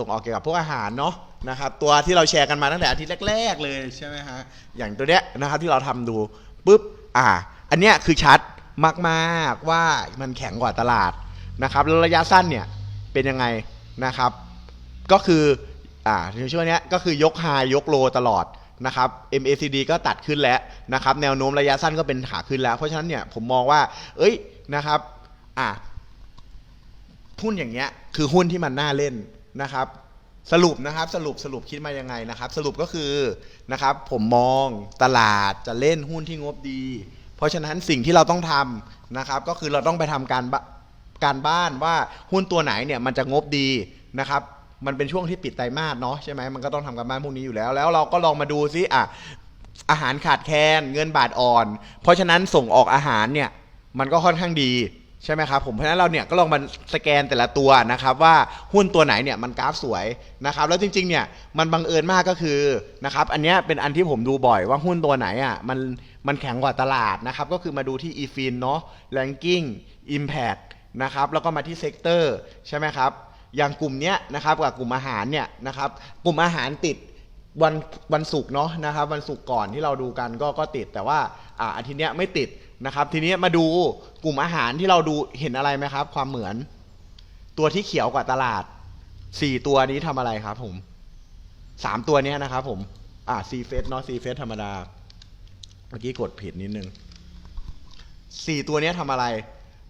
ส่งออกเกี่ยวกับพวกอาหารเนาะนะครับตัวที่เราแชร์กันมาตั้งแต่อาทิตย์แรก ๆ เลยใช่ไหมฮะอย่างตัวเนี้ยนะครับที่เราทำดูปุ๊บอ่า อันเนี้ยคือชัดมากๆว่ามันแข็งกว่าตลาดนะครับแล้วระยะสั้นเนี่ยเป็นยังไงนะครับ ก็คืออ่าในช่วงเนี้ยก็คือยกไฮยกโลตลอดนะครับ MACD ก็ตัดขึ้นแล้วนะครับแนวโน้มระยะสั้นก็เป็นขาขึ้นแล้ว เพราะฉะนั้นเนี่ยผมมองว่า เอ้ยนะครับอ่าหุ้นอย่างเงี้ยคือหุ้นที่มันน่าเล่น นะครับ สรุปนะครับสรุปสรุปคิดมายังไงนะครับ สรุปก็คือนะครับผมมองตลาดจะเล่นหุ้นที่งบดี เพราะฉะนั้นสิ่งที่เราต้องทำนะครับ ก็คือเราต้องไปทำการการบ้านว่าหุ้นตัวไหนเนี่ยมันจะงบดีนะครับมันเป็นช่วงที่ปิดไตรมาสเนาะใช่ไหมมันก็ต้องทำการบ้านพวกนี้อยู่แล้ว แล้วเราก็ลองมาดูซิอะอาหารขาดแคลนเงินบาทอ่อน เพราะฉะนั้นส่งออกอาหารเนี่ยมันก็ค่อนข้างดี ใช่ไหมครับผมเพราะฉะนั้นเราเนี่ยก็ลองมาสแกนแต่ละตัวนะครับว่าหุ้นตัวไหนเนี่ยมันกราฟสวยนะครับแล้วจริงๆเนี่ยมันบังเอิญมากก็คือนะครับอันนี้เป็นอันที่ผมดูบ่อยว่าหุ้นตัวไหนอะมันมันแข็งกว่าตลาดนะครับก็คือมาดูที่ EFIN เนาะ Ranking Impact นะครับแล้วก็มาที่ Sector ใช่ไหมครับอย่างกลุ่มเนี้ยนะครับกับกลุ่มอาหารเนี่ยนะครับกลุ่มอาหารติด วันวันศุกร์เนาะนะครับวันศุกร์ก่อนที่เราดูกันก็ก็ติดแต่ว่าอ่าอาทิตย์เนี้ยไม่ติดนะครับ ทีนี้มาดูกลุ่มอาหารที่เราดูเห็นอะไรไหมครับ ความเหมือนตัวที่เขียวกว่าตลาดสี่ตัวนี้ทำอะไรครับ ผมสามตัวเนี้ยนะครับ ผมอ่าซีเฟสเนาะซีเฟสธรรมดาเมื่อกี้กดผิดนิดนึงสี่ตัวเนี้ยทำอะไร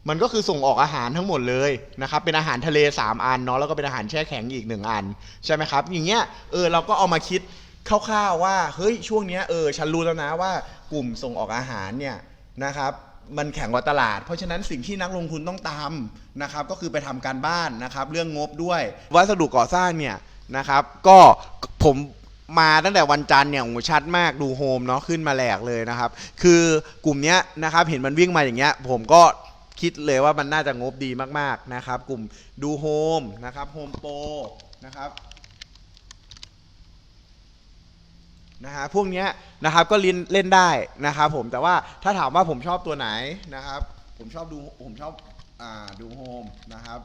มันก็คือส่งออกอาหารทั้งหมดเลยนะครับ เป็นอาหารทะเล 3 อันเนาะแล้วก็เป็นอาหารแช่แข็งอีก 1 อัน ใช่ไหมครับ อย่างเงี้ยเออเราก็เอามาคิดคร่าวๆว่าเฮ้ยช่วงเนี้ยเออฉันรู้แล้วนะว่ากลุ่มส่งออกอาหารเนี่ยนะครับมันแข็งกว่าตลาด เพราะฉะนั้นสิ่งที่นักลงทุนต้องตามนะครับก็คือไปทำการบ้านนะครับเรื่องงบด้วย วัสดุก่อสร้างเนี่ยนะครับก็ผมมาตั้งแต่วันจันทร์เนี่ยโอ้ชัดมากดูโฮมเนาะขึ้นมาแหลกเลยนะครับ คือกลุ่มเนี้ยนะครับเห็นมันวิ่งมาอย่างเงี้ยผมก็ คิดเลยว่ามันน่าจะงบดีมากๆนะครับ กลุ่มดูโฮมนะครับโฮมโปรนะครับนะฮะพวกเนี้ยนะครับก็เล่นเล่นได้นะครับผมแต่ว่าถ้าถามว่าผมชอบตัวไหนนะครับ ผมชอบดูผมชอบอ่าดูโฮมนะครับ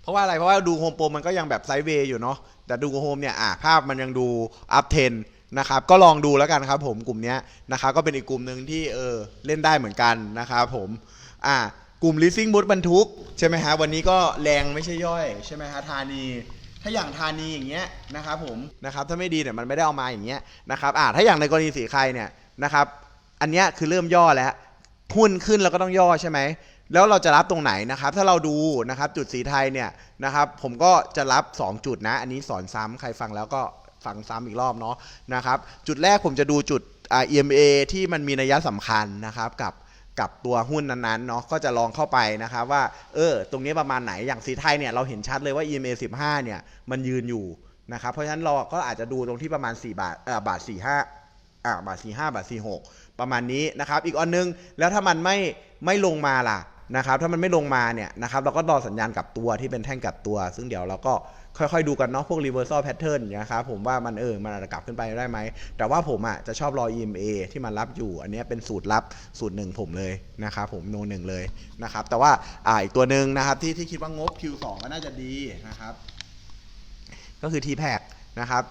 เพราะว่าอะไรเพราะว่าดูโฮมโปรมันก็ยังแบบไซด์เวย์อยู่เนาะแต่ดูโฮมเนี่ยอะภาพมันยังดูอัพเทน นะครับก็ลองดูแล้วกันครับผมกลุ่มนี้นะครับก็เป็นอีกกลุ่มหนึ่งที่เออเล่นได้เหมือนกันนะครับผมอะกลุ่ม leasing บูธบรรทุกใช่ไหมฮะวันนี้ก็แรงไม่ใช่ย่อยใช่ไหมฮะธานีถ้าอย่างธานีอย่างเงี้ยนะครับผมนะครับถ้าไม่ดีเนี่ยมันไม่ได้เอามาอย่างเงี้ยนะครับอ่าถ้าอย่างในกรณีสีใครเนี่ยนะครับอันเนี้ยคือเริ่มย่อแล้วหุ้นขึ้นแล้วก็ต้องย่อใช่ไหมแล้วเราจะรับตรงไหนนะครับ ถ้าเราดูนะครับจุดสีไทยเนี่ยนะครับผมก็จะรับ 2 จุดนะ อันนี้สอนซ้ำใครฟังแล้วก็ ฟังซ้ำอีกรอบเนาะนะครับ จุดแรกผมจะดูจุดอ่า EMA ที่มันมีนัยสำคัญนะครับกับกับตัวหุ้นนั้นๆเนาะก็จะลองเข้าไปนะครับว่าเออตรงนี้ประมาณไหนอย่างสีไทยเนี่ยเราเห็นชัดเลยว่า EMA 15 เนี่ยมันยืนอยู่นะครับเพราะฉะนั้นเราก็อาจจะดูตรงที่ประมาณ 4 บาทเออบาท 45อ่าบาท 45 บาท 46 ประมาณนี้นะครับ อีกอันนึงแล้วถ้ามันไม่ไม่ลงมาล่ะ นะครับถ้ามันไม่ลงมาเนี่ยนะครับเราก็รอสัญญาณกลับตัวที่เป็นแท่งกลับตัว ซึ่งเดี๋ยวเราก็ค่อยๆดูกันเนาะพวก reversal pattern นะครับผมว่ามันเออมันอาจจะกลับขึ้นไปได้ไหม แต่ว่าผมอะจะชอบรอ EMA ที่มันรับอยู่ อันนี้เป็นสูตรลับสูตรหนึ่งผมเลยนะครับผมโนหนึ่งเลยนะครับแต่ว่าอ่าอีกตัวหนึ่งนะครับที่ที่คิดว่างบ Q2 ก็น่าจะดีนะครับก็คือ t p a c นะครับ